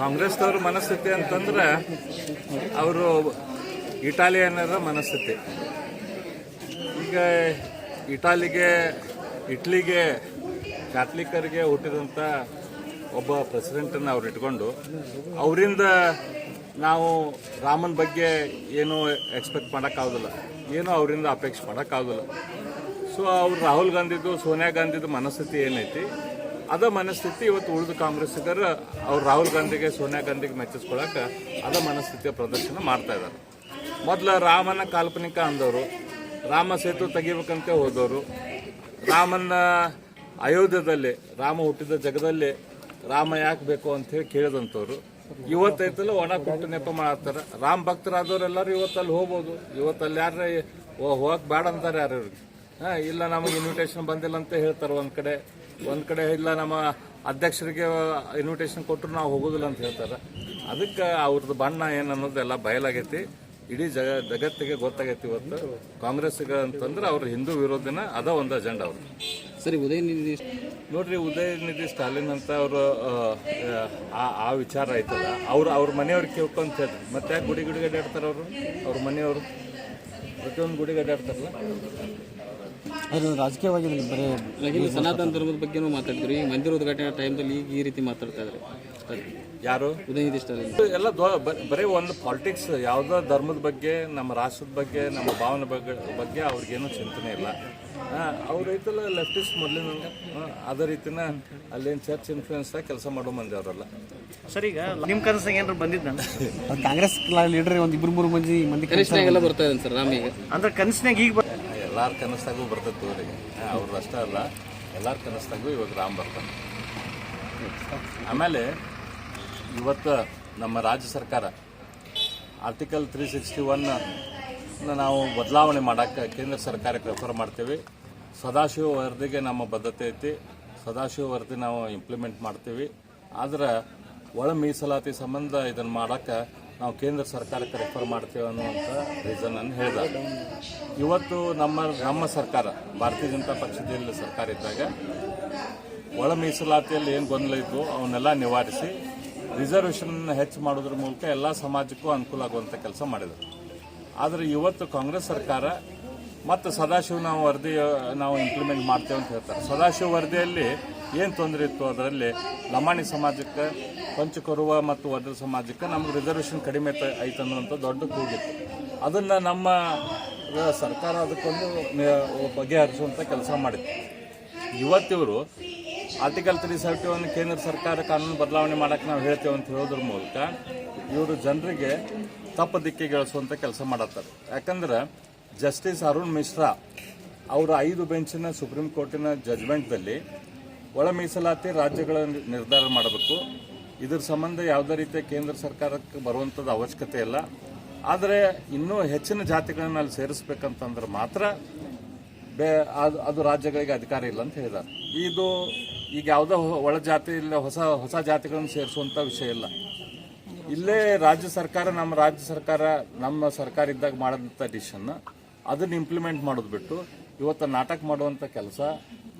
ಕಾಂಗ್ರೆಸ್ದವ್ರ ಮನಸ್ಥಿತಿ ಅಂತಂದ್ರೆ ಅವರು ಇಟಾಲಿಯನ್ನರ ಮನಸ್ಥಿತಿ. ಈಗ ಇಟಾಲಿಗೆ, ಇಟ್ಲಿಗೆ, ಕ್ಯಾಥಲಿಕರಿಗೆ ಹುಟ್ಟಿದಂಥ ಒಬ್ಬ ಪ್ರೆಸಿಡೆಂಟನ್ನು ಅವ್ರು ಇಟ್ಕೊಂಡು ಅವರಿಂದ ನಾವು ರಾಮನ ಬಗ್ಗೆ ಏನು ಎಕ್ಸ್ಪೆಕ್ಟ್ ಮಾಡೋಕ್ಕಾಗೋದಿಲ್ಲ. ಏನೂ ಅವರಿಂದ ಅಪೇಕ್ಷೆ ಮಾಡೋಕ್ಕಾಗೋದಿಲ್ಲ. ಸೊ ಅವ್ರು ರಾಹುಲ್ ಗಾಂಧಿದು, ಸೋನಿಯಾ ಗಾಂಧಿದು ಮನಸ್ಥಿತಿ ಏನೈತಿ? ಅದ ಮನಸ್ಥಿತಿ ಇವತ್ತು ಉಳಿದ ಕಾಂಗ್ರೆಸ್ಸಿಗರು ಅವ್ರು ರಾಹುಲ್ ಗಾಂಧಿಗೆ, ಸೋನಿಯಾ ಗಾಂಧಿಗೆ ಮೆಚ್ಚಿಸ್ಕೊಳಕ್ಕೆ ಅದ ಮನಸ್ಥಿತಿಯ ಪ್ರದರ್ಶನ ಮಾಡ್ತಾ ಇದ್ದಾರೆ ಮೊದಲು ರಾಮನ ಕಾಲ್ಪನಿಕ ಅಂದವರು. ರಾಮ ಸೇತು ತೆಗಿಬೇಕಂತ ಹೋದವರು. ರಾಮನ ಅಯೋಧ್ಯದಲ್ಲಿ, ರಾಮ ಹುಟ್ಟಿದ ಜಗದಲ್ಲಿ ರಾಮ ಯಾಕೆ ಬೇಕು ಅಂತ ಹೇಳಿ ಕೇಳಿದಂಥವ್ರು. ಇವತ್ತೈತಲ್ಲ ಒಣ ಕುಟ್ಟು ನೆಪ ಮಾಡ್ತಾರೆ. ರಾಮ ಭಕ್ತರಾದವರೆಲ್ಲರೂ ಇವತ್ತಲ್ಲಿ ಹೋಗ್ಬೋದು. ಇವತ್ತಲ್ಲಿ ಯಾರ ಹೋಗಕ್ ಬೇಡ ಅಂತಾರೆ ಯಾರು ಇಲ್ಲ ನಮಗೆ ಇನ್ವಿಟೇಷನ್ ಬಂದಿಲ್ಲ ಅಂತ ಹೇಳ್ತಾರೆ ಒಂದು ಕಡೆ. ಒಂದ್ ಕಡೆ ಇಲ್ಲ ನಮ್ಮ ಅಧ್ಯಕ್ಷರಿಗೆ ಇನ್ವಿಟೇಷನ್ ಕೊಟ್ಟರು ನಾವು ಹೋಗೋದಿಲ್ಲ ಅಂತ ಹೇಳ್ತಾರೆ. ಅದಕ್ಕೆ ಅವ್ರದ್ದು ಬಣ್ಣ ಏನು ಅನ್ನೋದೆಲ್ಲ ಬಯಲಾಗೈತಿ. ಇಡೀ ಜಗ ಜಗತ್ತಿಗೆ ಗೊತ್ತಾಗೈತಿ ಇವತ್ತು. ಕಾಂಗ್ರೆಸ್ಗೆ ಅಂತಂದ್ರೆ ಅವ್ರ ಹಿಂದೂ ವಿರೋಧಿನ ಅದ ಒಂದು ಅಜೆಂಡ ಅವ್ರು ಸರಿ ಉದಯ ನಿಧಿ ನೋಡ್ರಿ ಉದಯನಿಧಿ ಸ್ಟಾಲಿನ್ ಅಂತ ಅವರು ಆ ಆ ವಿಚಾರ ಆಯ್ತದ ಅವ್ರು ಅವ್ರ ಮನೆಯವ್ರಿಗೆ ಕೇಳ್ಕೊಂತ ಹೇಳ್ರಿ. ಮತ್ತೆ ಗುಡಿ ಗುಡಿ ಅಡ್ಡಾಡ್ತಾರೆ ಅವರು? ಅವ್ರ ಮನೆಯವರು? ಪ್ರತಿಯೊಂದು ಗುಡಿಗೆ ಅಡ್ಡಾಡ್ತಾರಲ್ಲ ಅದು ರಾಜಕೀಯವಾಗಿ ಬರೀ ಸನಾತನ ಧರ್ಮದ ಬಗ್ಗೆ ಮಾತಾಡ್ತೀರಿ ಈಗ ಮಂದಿರ ಉದ್ಘಾಟನೆ ಟೈಮ್ದಲ್ಲಿ ಈಗ ಈ ರೀತಿ ಮಾತಾಡ್ತಾ ಇದ್ದಾರೆ ಯಾರು? ಎಲ್ಲ ಬರೀ ಒಂದು ಪಾಲಿಟಿಕ್ಸ್ ಯಾವುದೋ ಧರ್ಮದ ಬಗ್ಗೆ ನಮ್ಮ ರಾಷ್ಟ್ರದ ಬಗ್ಗೆ ನಮ್ಮ ಭಾವನೆ ಬಗ್ಗೆ ಬಗ್ಗೆ ಅವ್ರಿಗೇನು ಚಿಂತನೆ ಇಲ್ಲ. ಅವ್ರು ಐತಲ್ಲ ಲೆಫ್ಟಿಸ್ಟ್ ಮೊದಲಿನ ಅದೇ ರೀತಿನ ಅಲ್ಲೇನು ಚರ್ಚ್ ಇನ್ಫ್ಲೂಯೆನ್ಸ್ ಕೆಲಸ ಮಾಡೋ ಮಂದಿ ಅವರಲ್ಲ. ಸರ್ ಈಗ ನಿಮ್ಮ ಕನಸಾಗ ಏನಾರು ಬಂದಿದ್ದ ಕಾಂಗ್ರೆಸ್ ಲೀಡರ್ ಒಂದು ಇಬ್ಬರು ಮೂರು ಮಂದಿ ಮಂದಿ ಕನಸಿನಾಗೆಲ್ಲ ಬರ್ತಾ ಇದ್ದಾನೆ ಸರ್ ರಾಮ್ ಈಗ. ಅಂದ್ರೆ ಕನಸಿನಾಗ ಈಗ ಬ- ಎಲ್ಲಾರ ಕನಸ್ದಾಗೂ ಬರ್ತೈತೆ ಅವರಿಗೆ ಅವ್ರದ್ದು ಅಷ್ಟೇ ಅಲ್ಲ, ಎಲ್ಲರ ಕನಸ್ದಾಗೂ ಇವಾಗ ರಾಮ್ ಬರ್ತಾನೆ. ಆಮೇಲೆ ಇವತ್ತು ನಮ್ಮ ರಾಜ್ಯ ಸರ್ಕಾರ ಆರ್ಟಿಕಲ್ ತ್ರೀ ಸಿಕ್ಸ್ಟಿ ಒನ್ ನಾವು ಬದಲಾವಣೆ ಮಾಡೋಕ್ಕೆ ಕೇಂದ್ರ ಸರ್ಕಾರಕ್ಕೆ ರೆಫರ್ ಮಾಡ್ತೀವಿ. ಸದಾಶಿವ ವರದಿಗೆ ನಮ್ಮ ಬದ್ಧತೆ ಐತಿ. ಸದಾಶಿವ ವರದಿ ನಾವು ಇಂಪ್ಲಿಮೆಂಟ್ ಮಾಡ್ತೀವಿ. ಆದ್ರೆ ಒಳ ಮೀಸಲಾತಿ ಸಂಬಂಧ ಇದನ್ನು ಮಾಡೋಕ್ಕೆ ನಾವು ಕೇಂದ್ರ ಸರ್ಕಾರಕ್ಕೆ ರೆಫರ್ ಮಾಡ್ತೇವೆ ಅನ್ನುವಂಥ ರೀಸನ್ ಅನ್ನು ಹೇಳಿದ ಇವತ್ತು ನಮ್ಮ ನಮ್ಮ ಸರ್ಕಾರ, ಭಾರತೀಯ ಜನತಾ ಪಕ್ಷದಲ್ಲಿ ಸರ್ಕಾರ ಇದ್ದಾಗ ಒಳ ಮೀಸಲಾತಿಯಲ್ಲಿ ಏನು ಗೊಂದಲ ಇದ್ವು ಅವನ್ನೆಲ್ಲ ನಿವಾರಿಸಿ ರಿಸರ್ವೇಷನ್ ಹೆಚ್ಚು ಮಾಡೋದ್ರ ಮೂಲಕ ಎಲ್ಲ ಸಮಾಜಕ್ಕೂ ಅನುಕೂಲ ಆಗುವಂಥ ಕೆಲಸ ಮಾಡಿದರು. ಆದರೆ ಇವತ್ತು ಕಾಂಗ್ರೆಸ್ ಸರ್ಕಾರ ಮತ್ತು ಸದಾಶಿವ ನಾವು ವರದಿ, ನಾವು ಇಂಪ್ಲಿಮೆಂಟ್ ಮಾಡ್ತೇವೆ ಅಂತ ಹೇಳ್ತಾರೆ. ಸದಾಶಿವ ವರದಿಯಲ್ಲಿ ಏನು ತೊಂದರೆ ಇತ್ತು ಅದರಲ್ಲಿ ಲಮಾಣಿ ಸಮಾಜಕ್ಕೆ, ಪಂಚಕರುವ ಮತ್ತು ವಡ್ರ ಸಮಾಜಕ್ಕೆ ನಮ್ಗೆ ರಿಸರ್ವೇಷನ್ ಕಡಿಮೆ ಐತೆ- ಅನ್ನುವಂಥ ದೊಡ್ಡ ಕೂಗಿತ್ತು. ಅದನ್ನು ನಮ್ಮ ಸರ್ಕಾರ ಅದಕ್ಕೊಂದು ಬಗೆಹರಿಸುವಂಥ ಕೆಲಸ ಮಾಡಿತ್ತು. ಇವತ್ತಿವರು ಆರ್ಟಿಕಲ್ ತ್ರೀ ಸೆವೆಂಟಿ ಒನ್ ಕೇಂದ್ರ ಸರ್ಕಾರ ಕಾನೂನು ಬದಲಾವಣೆ ಮಾಡೋಕ್ಕೆ ನಾವು ಹೇಳ್ತೇವೆ ಅಂತ ಹೇಳೋದ್ರ ಮೂಲಕ ಇವರು ಜನರಿಗೆ ತಪ್ಪು ದಿಕ್ಕಿಗೆ ಇಳಿಸುವಂಥ ಕೆಲಸ ಮಾಡತ್ತಾರೆ. ಯಾಕಂದ್ರೆ ಜಸ್ಟಿಸ್ ಅರುಣ್ ಮಿಶ್ರಾ ಅವರು ಐದು ಬೆಂಚಿನ ಸುಪ್ರೀಂ ಕೋರ್ಟಿನ ಜಜ್ಮೆಂಟ್ದಲ್ಲಿ ಒಳ ಮೀಸಲಾತಿ ರಾಜ್ಯಗಳ ನಿರ್ಧಾರ ಮಾಡಬೇಕು. ಇದರ ಸಂಬಂಧ ಯಾವುದೇ ರೀತಿಯ ಕೇಂದ್ರ ಸರ್ಕಾರಕ್ಕೆ ಬರುವಂಥದ್ದು ಅವಶ್ಯಕತೆ ಇಲ್ಲ. ಆದರೆ ಇನ್ನೂ ಹೆಚ್ಚಿನ ಜಾತಿಗಳನ್ನ ಅಲ್ಲಿ ಸೇರಿಸ್ಬೇಕಂತಂದ್ರೆ ಮಾತ್ರ ಬೇ ಅದು ಅದು ರಾಜ್ಯಗಳಿಗೆ ಅಧಿಕಾರ ಇಲ್ಲ ಅಂತ ಹೇಳಿದ್ದಾರೆ ಇದು ಈಗ ಯಾವುದೋ ಒಳ ಜಾತಿ ಇಲ್ಲ, ಹೊಸ ಹೊಸ ಜಾತಿಗಳನ್ನು ಸೇರಿಸುವಂಥ ವಿಷಯ ಇಲ್ಲ. ಇಲ್ಲೇ ರಾಜ್ಯ ಸರ್ಕಾರ, ನಮ್ಮ ರಾಜ್ಯ ಸರ್ಕಾರ, ನಮ್ಮ ಸರ್ಕಾರ ಇದ್ದಾಗ ಮಾಡಿದಂಥ ಡಿಸಿಷನ್ ಅದನ್ನು ಇಂಪ್ಲಿಮೆಂಟ್ ಮಾಡೋದು ಬಿಟ್ಟು ಇವತ್ತು ನಾಟಕ ಮಾಡುವಂಥ ಕೆಲಸ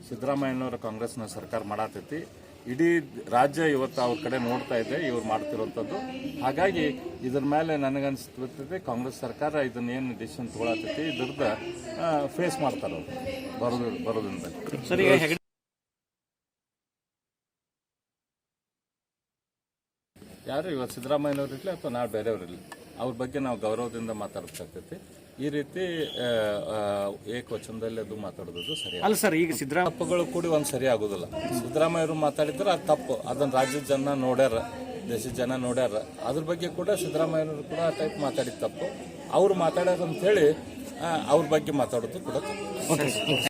ಸಿದ್ದರಾಮಯ್ಯನವರ ಕಾಂಗ್ರೆಸ್ನ ಸರ್ಕಾರ ಮಾಡತೈತಿ. ಇಡೀ ರಾಜ್ಯ ಇವತ್ತು ಅವ್ರ ಕಡೆ ನೋಡ್ತಾ ಇದೆ ಇವ್ರು ಮಾಡ್ತಿರೋಂಥದ್ದು. ಹಾಗಾಗಿ ಇದ್ರ ಮೇಲೆ ನನಗನ್ಸ್ತಿರ್ತೈತಿ ಕಾಂಗ್ರೆಸ್ ಸರ್ಕಾರ ಇದನ್ನ ಏನು ಡಿಸಿಷನ್ ತೊಗೊಳತೈತಿ ಇದ್ರದ್ದು ಫೇಸ್ ಮಾಡ್ತಾರೆ ಅವರು. ಬರೋದು ಬರೋದ್ರಿಂದ. ಯಾರು ಇವತ್ತು ಸಿದ್ದರಾಮಯ್ಯನವ್ರು ಇರಲಿ ಅಥವಾ ನಾವು ಬೇರೆಯವ್ರಿರಲಿ ಅವ್ರ ಬಗ್ಗೆ ನಾವು ಗೌರವದಿಂದ ಮಾತಾಡಬೇಕಾಗ್ತೈತಿ. ಈ ರೀತಿ ಏಕವಚನದಲ್ಲಿ ಅದು ಮಾತಾಡೋದು ಸರಿ ಅಲ್ಲ ಸರ್ ಈಗ ಸಿದ್ದರಾಮ ತಪ್ಪುಗಳು ಕೂಡ ಒಂದು ಸರಿ ಆಗೋದಿಲ್ಲ. ಸಿದ್ದರಾಮಯ್ಯರು ಮಾತಾಡಿದ್ರೆ ಅದು ತಪ್ಪು. ಅದನ್ನ ರಾಜ್ಯದ ಜನ ನೋಡ್ಯಾರ ದೇಶದ ಜನ ನೋಡ್ಯಾರ. ಅದ್ರ ಬಗ್ಗೆ ಕೂಡ ಸಿದ್ದರಾಮಯ್ಯನವರು ಕೂಡ ಆ ಟೈಪ್ ಮಾತಾಡಿದ ತಪ್ಪು. ಅವ್ರು ಮಾತಾಡ್ಯಾರ ಅಂತ ಹೇಳಿ ಆ, ಅವ್ರ ಬಗ್ಗೆ ಮಾತಾಡೋದು ಕೂಡ ತಪ್ಪು.